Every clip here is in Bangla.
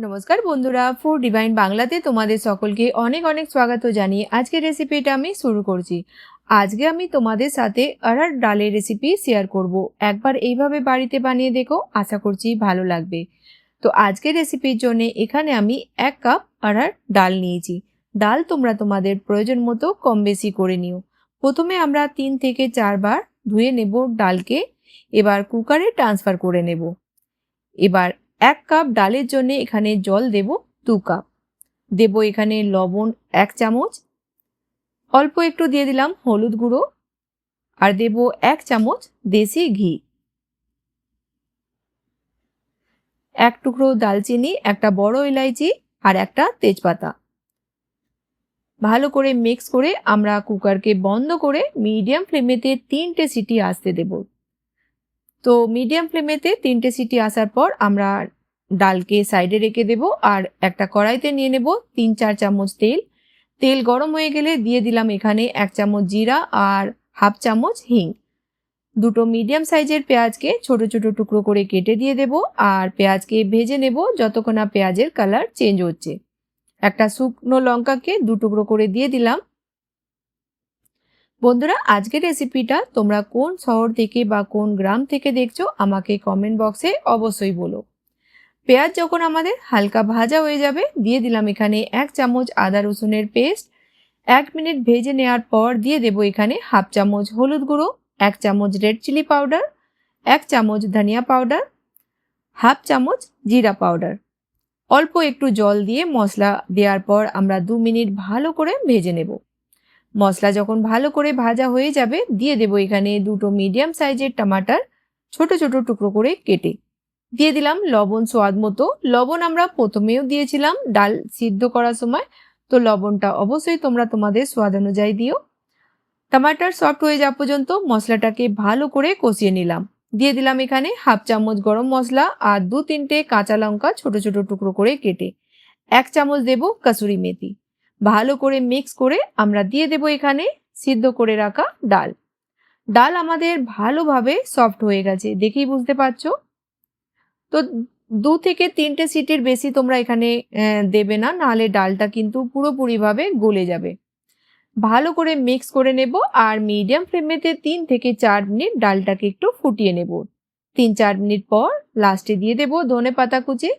নমস্কার বন্ধুরা ফুড ডিভাইন বাংলাতে তোমাদের সকলকে অনেক অনেক স্বাগত জানিয়ে আজকের রেসিপিটা আমি শুরু করছি। আজকে আমি তোমাদের সাথে অরহর ডালের রেসিপি শেয়ার করব। একবার এইভাবে বাড়িতে বানিয়ে দেখো, আশা করছি ভালো লাগবে। তো আজকের রেসিপির জন্য এখানে আমি এক কাপ অরহর ডাল নিয়েছি। ডাল তোমরা তোমাদের প্রয়োজন মতো কম বেশি করে নিও। প্রথমে আমরা তিন থেকে চারবার ধুয়ে নেব ডালকে, এবার কুকারে ট্রান্সফার করে নেব। এবার এক কাপ ডালের জন্য এখানে জল দেব দু কাপ। দেব এখানে লবণ এক চামচ। অল্প একটু দিয়ে দিলাম হলুদ গুঁড়ো। আর দেব এক চামচ দেশি ঘি। এক টুকরো দালচিনি, একটা বড় এলাইচি আর একটা তেজপাতা। ভালো করে মিক্স করে আমরা কুকারকে বন্ধ করে মিডিয়াম ফ্লেমেতে তিনটে সিটি আসতে দেব। তো মিডিয়াম ফ্লেমেতে তিনটে সিটি আসার পর আমরা ডালকে সাইডে রেখে দেব আর একটা কড়াইতে নিয়ে নেব তিন চার চামচ তেল। তেল গরম হয়ে গেলে দিয়ে দিলাম এখানে এক চামচ জিরা আর হাফ চামচ হিং। দুটো মিডিয়াম সাইজের পেঁয়াজকে ছোট ছোট টুকরো করে কেটে দিয়ে দেব আর পেঁয়াজকে ভেজে নেব যতক্ষণ না পেঁয়াজের কালার চেঞ্জ হচ্ছে। একটা শুকনো লঙ্কাকে দু টুকরো করে দিয়ে দিলাম বন্ধুরা, আজকের রেসিপিটা তোমরা কোন শহর থেকে বা কোন গ্রাম থেকে দেখছ আমাকে কমেন্ট বক্সে অবশ্যই বলো। পেঁয়াজ যখন আমাদের হালকা ভাজা হয়ে যাবে, দিয়ে দিলাম এখানে এক চামচ আদা রসুনের পেস্ট এক মিনিট ভেজে নেওয়ার পর দিয়ে দেব এখানে হাফ চামচ হলুদ গুঁড়ো, এক চামচ রেড চিলি পাউডার এক চামচ ধনিয়া পাউডার হাফ চামচ জিরা পাউডার অল্প একটু জল দিয়ে মশলা দেওয়ার পর আমরা দু মিনিট ভালো করে ভেজে নেব। মশলা যখন ভালো করে ভাজা হয়ে যাবে, দিয়ে দেব এখানে দুটো মিডিয়াম সাইজের টমাটার, ছোট ছোট টুকরো করে কেটে। দিয়ে দিলাম লবণ স্বাদ মতো। লবণ আমরা প্রথমেও দিয়েছিলাম ডাল সিদ্ধ করার সময়। তো লবণটা অবশ্যই তোমরা তোমাদের স্বাদ অনুযায়ী দিও। টমাটার সফট হয়ে যাওয়া পর্যন্ত মশলাটাকে ভালো করে কষিয়ে নিলাম। দিয়ে দিলাম এখানে হাফ চামচ গরম মশলা আর দু তিনটে কাঁচা লঙ্কা ছোট ছোট টুকরো করে কেটে। এক চামচ দেব কাসুরি মেথি। ভালো করে মিক্স করে আমরা দিয়ে দেব এখানে সিদ্ধ করে রাখা ডাল। ডাল আমাদের ভালোভাবে সফট হয়ে গেছে, দেখেই বুঝতে পারছ? তো দু থেকে তিনটে সিটির বেশি তোমরা এখানে দেবে না, নাহলে ডালটা কিন্তু পুরোপুরিভাবে গলে যাবে। ভালো করে মিক্স করে নেব আর মিডিয়াম ফ্লেমেতে তিন থেকে চার মিনিট ডালটাকে একটু ফুটিয়ে নেব। তিন চার মিনিট পর লাস্টে দিয়ে দেব ধনে পাতা কুচি।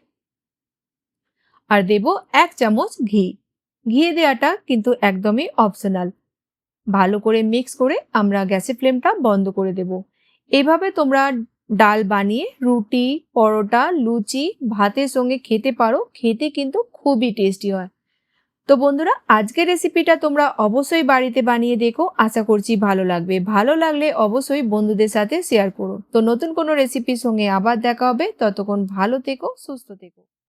আর দেব এক চামচ ঘি। ঘিয়ে দেওয়াটা কিন্তু একদমই অপশনাল ভালো করে মিক্স করে আমরা গ্যাসের ফ্লেমটা বন্ধ করে দেব। এভাবে তোমরা ডাল বানিয়ে রুটি, পরোটা, লুচি, ভাতের সঙ্গে খেতে পারো। খেতে কিন্তু খুবই টেস্টি হয়। তো বন্ধুরা, আজকের রেসিপিটা তোমরা অবশ্যই বাড়িতে বানিয়ে দেখো। আশা করছি ভালো লাগবে। ভালো লাগলে অবশ্যই বন্ধুদের সাথে শেয়ার করো। তো নতুন কোনো রেসিপির সঙ্গে আবার দেখা হবে। ততক্ষণ ভালো থেকো, সুস্থ থেকো।